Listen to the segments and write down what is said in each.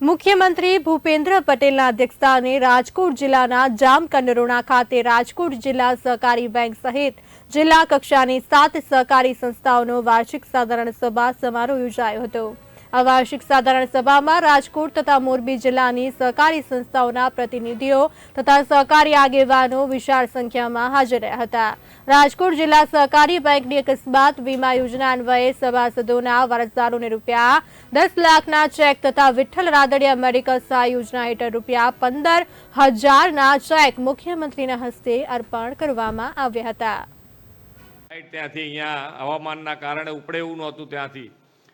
મુખ્યમંત્રી ભૂપેન્દ્ર પટેલના અધ્યક્ષસ્થાને રાજકોટ જિલ્લાના જામકંડરોણા ખાતે રાજકોટ જિલ્લા સહકારી બેંક સહિત જિલ્લા કક્ષાની સાત સહકારી સંસ્થાઓનો વાર્ષિક સાધારણ સભા સમારોહ યોજાયો હતો. આ વાર્ષિક સાધારણ સભામાં રાજકોટ તથા મોરબી જિલ્લાની સહકારી સંસ્થાઓના પ્રતિનિધિઓ તથા સહકારી આગેવાનો વિશાળ સંખ્યામાં હાજર રહ્યા હતા. રાજકોટ જિલ્લા સહકારી બેંકની અકસ્માત વીમા યોજના અન્વયે સભાસદોના વારસદારોને રૂપિયા દસ લાખના ચેક તથા વિઠ્ઠલ રાદડિયા મેડિકલ સહાય યોજના હેઠળ રૂપિયા પંદર હજારના ચેક મુખ્યમંત્રીના હસ્તે અર્પણ કરવામાં આવ્યા હતા. ત્યાંથી અહીંયા હવામાનના કારણે ઉપડે એવું નહોતું ત્યાંથી.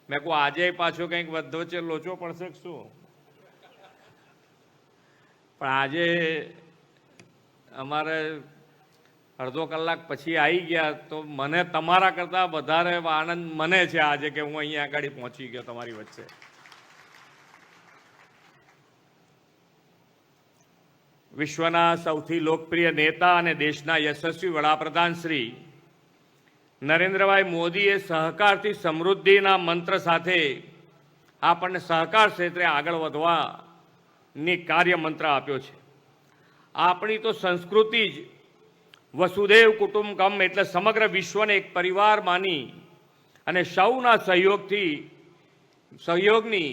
મેં કહું, આજે પાછો કંઈક વધો છે, લોચો પડશે શું? પણ આજે અમારે અડધો કલાક પછી આવી ગયા, તો મને તમારા કરતાં વધારે આનંદ મને છે આજે કે હું અહીંયા આગળ પહોંચી ગયો તમારી વચ્ચે. વિશ્વના સૌથી લોકપ્રિય નેતા અને દેશના યશસ્વી વડાપ્રધાન શ્રી નરેન્દ્રભાઈ મોદીએ સહકારથી સમૃદ્ધિના મંત્ર સાથે આપણને સહકાર ક્ષેત્રે આગળ વધવાની કાર્ય મંત્ર આપ્યો છે. આપણી તો સંસ્કૃતિ જ વસુદેવ કુટુંબકમ એટલે સમગ્ર વિશ્વને એક પરિવાર માની અને સૌના સહયોગથી, સહયોગની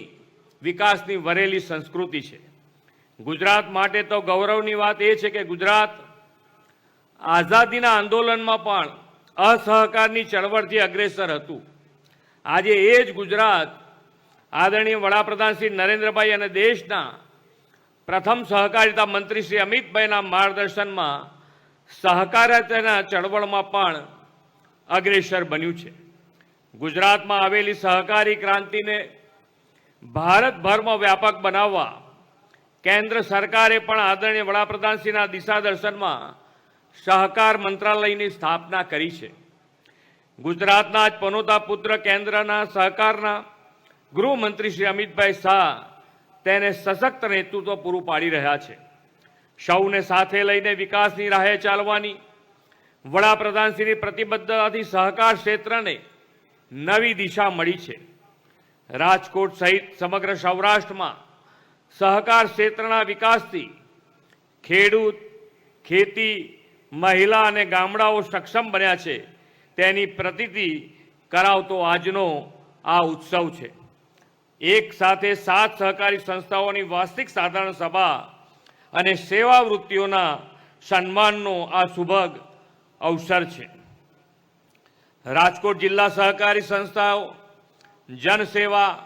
વિકાસની વરેલી સંસ્કૃતિ છે. ગુજરાત માટે તો ગૌરવની વાત એ છે કે ગુજરાત આઝાદીના આંદોલનમાં પણ અસહકારની ચળવળથી અગ્રેસર હતું. આજે એ જ ગુજરાત આદરણીય વડાપ્રધાન શ્રી નરેન્દ્રભાઈ અને દેશના પ્રથમ સહકારિતા મંત્રી શ્રી અમિતભાઈના માર્ગદર્શનમાં સહકારિતાના ચળવળમાં પણ અગ્રેસર બન્યું છે. ગુજરાતમાં આવેલી સહકારી ક્રાંતિને ભારતભરમાં વ્યાપક બનાવવા કેન્દ્ર સરકારે પણ આદરણીય વડાપ્રધાનશ્રીના દિશાદર્શનમાં સહકાર મંત્રાલયની સ્થાપના કરી છે. ગુજરાતના જ પનોતા પુત્ર કેન્દ્રના સહકારના ગૃહમંત્રી શ્રી અમિતભાઈ શાહ તેને સશક્ત નેતૃત્વ પૂરું પાડી રહ્યા છે. સૌને સાથે લઈને વિકાસની રાહે ચાલવાની વડાપ્રધાનશ્રીની પ્રતિબદ્ધતાથી સહકાર ક્ષેત્રને નવી દિશા મળી છે. રાજકોટ સહિત સમગ્ર સૌરાષ્ટ્રમાં સહકાર ક્ષેત્રના વિકાસથી ખેડૂત, ખેતી મહિલા અને ગામડાઓ સક્ષમ બન્યા છે. તેની પ્રતીતિ કરાવતો આજનો આ ઉત્સવ છે. એક સાથે સાત સહકારી સંસ્થાઓની વાર્ષિક સાધારણ સભા અને સેવા વૃત્તિઓના સન્માનનો આ સુભગ અવસર છે. રાજકોટ જિલ્લા સહકારી સંસ્થાઓ, જનસેવા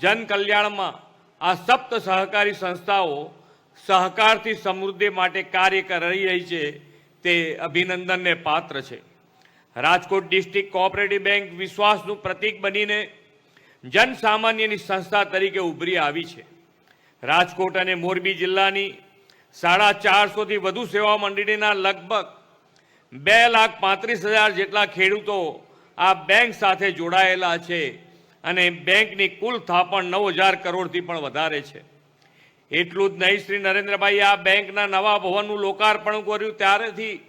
જન કલ્યાણમાં આ સપ્ત સહકારી સંસ્થાઓ સહકારથી સમૃદ્ધિ માટે કાર્ય કરી રહી છે. તે અભિનંદનને પાત્ર છે. રાજકોટ ડિસ્ટ્રિક્ટ કોઓપરેટિવ બેંક વિશ્વાસનું પ્રતીક બનીને જનસામાન્યની સંસ્થા તરીકે ઉભરી આવી છે. રાજકોટ અને મોરબી જિલ્લાની સાડા ચારસોથી વધુ સેવા મંડળીના લગભગ બે લાખ પાંત્રીસ હજાર જેટલા ખેડૂતો આ બેંક સાથે જોડાયેલા છે અને બેંકની કુલ થાપણ નવ હજાર કરોડથી પણ વધારે છે. એટલું જ નહીં, શ્રી નરેન્દ્રભાઈ, આ બેંકના નવા ભવનનું લોકાર્પણ કર્યું ત્યારેથી.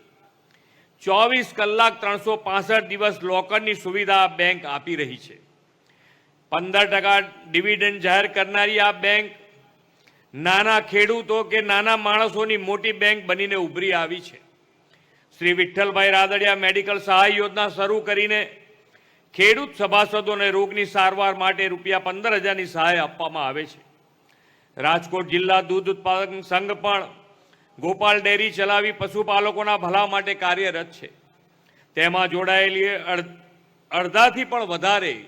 ચોવીસ કલાક ત્રણસો પાસઠ દિવસ લોકરની સુવિધા આ બેંક આપી રહી છે. પંદર ટકા ડિવિડન્ડ જાહેર કરનારી આ બેંક નાના ખેડૂતો કે નાના માણસોની મોટી બેંક બનીને ઉભરી આવી છે. શ્રી વિઠ્ઠલભાઈ રાદડિયા મેડિકલ સહાય યોજના શરૂ કરીને ખેડૂત સભાસદોને રોગની સારવાર માટે રૂપિયા પંદર હજારની સહાય આપવામાં આવે છે. રાજકોટ જિલ્લા દૂધ ઉત્પાદક સંઘ પણ ગોપાલ ડેરી ચલાવી પશુપાલકોના ભલા માટે કાર્યરત છે. તેમાં જોડાયેલી અડ- અડધાથી પણ વધારે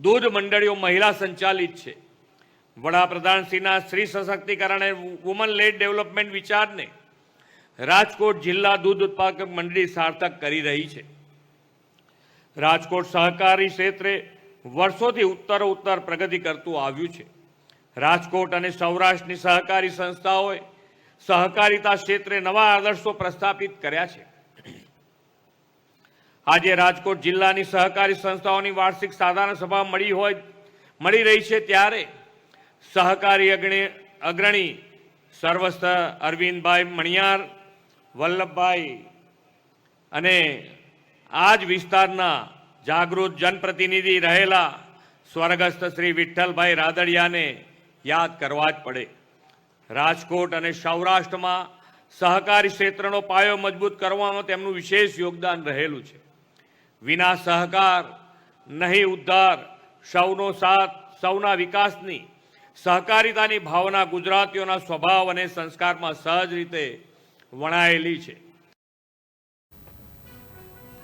દૂધ મંડળીઓ મહિલા સંચાલિત છે. વડાપ્રધાનશ્રીના સ્ત્રી સશક્તિકરણ વુમન લેડ ડેવલપમેન્ટ વિચારને રાજકોટ જિલ્લા દૂધ ઉત્પાદક મંડળી સાર્થક કરી રહી છે. રાજકોટ સહકારી ક્ષેત્રે વર્ષોથી ઉત્તર ઉત્તર પ્રગતિ કરતું આવ્યું છે. રાજકોટ અને સૌરાષ્ટ્રની સહકારી સંસ્થાઓએ સહકારિતા ક્ષેત્રે નવા આદર્શો પ્રસ્થાપિત કર્યા છે. આજે રાજકોટ જિલ્લાની સહકારી સંસ્થાઓની વાર્ષિક સાધારણ સભા મળી હોય, મળી રહી છે ત્યારે સહકારી અગ્રણી અગ્રણી સર્વસ્થ અરવિંદભાઈ મણિયાર, વલ્લભભાઈ અને આ જ વિસ્તારના જાગૃત જનપ્રતિનિધિ રહેલા સ્વર્ગસ્થ શ્રી વિઠ્ઠલભાઈ રાદડિયાને યાદ કરવા જ પડે. રાજકોટ અને સૌરાષ્ટ્રમાં સહકારી ક્ષેત્રનો પાયો મજબૂત કરવામાં તેમનું વિશેષ યોગદાન રહેલું છે. વિના સહકાર, નહીં ઉદ્ધાર, સૌનો સાથ, સૌના વિકાસની, સહકારિતાની ભાવના ગુજરાતીઓના સ્વભાવ અને સંસ્કારમાં સહજ રીતે વણાયેલી છે.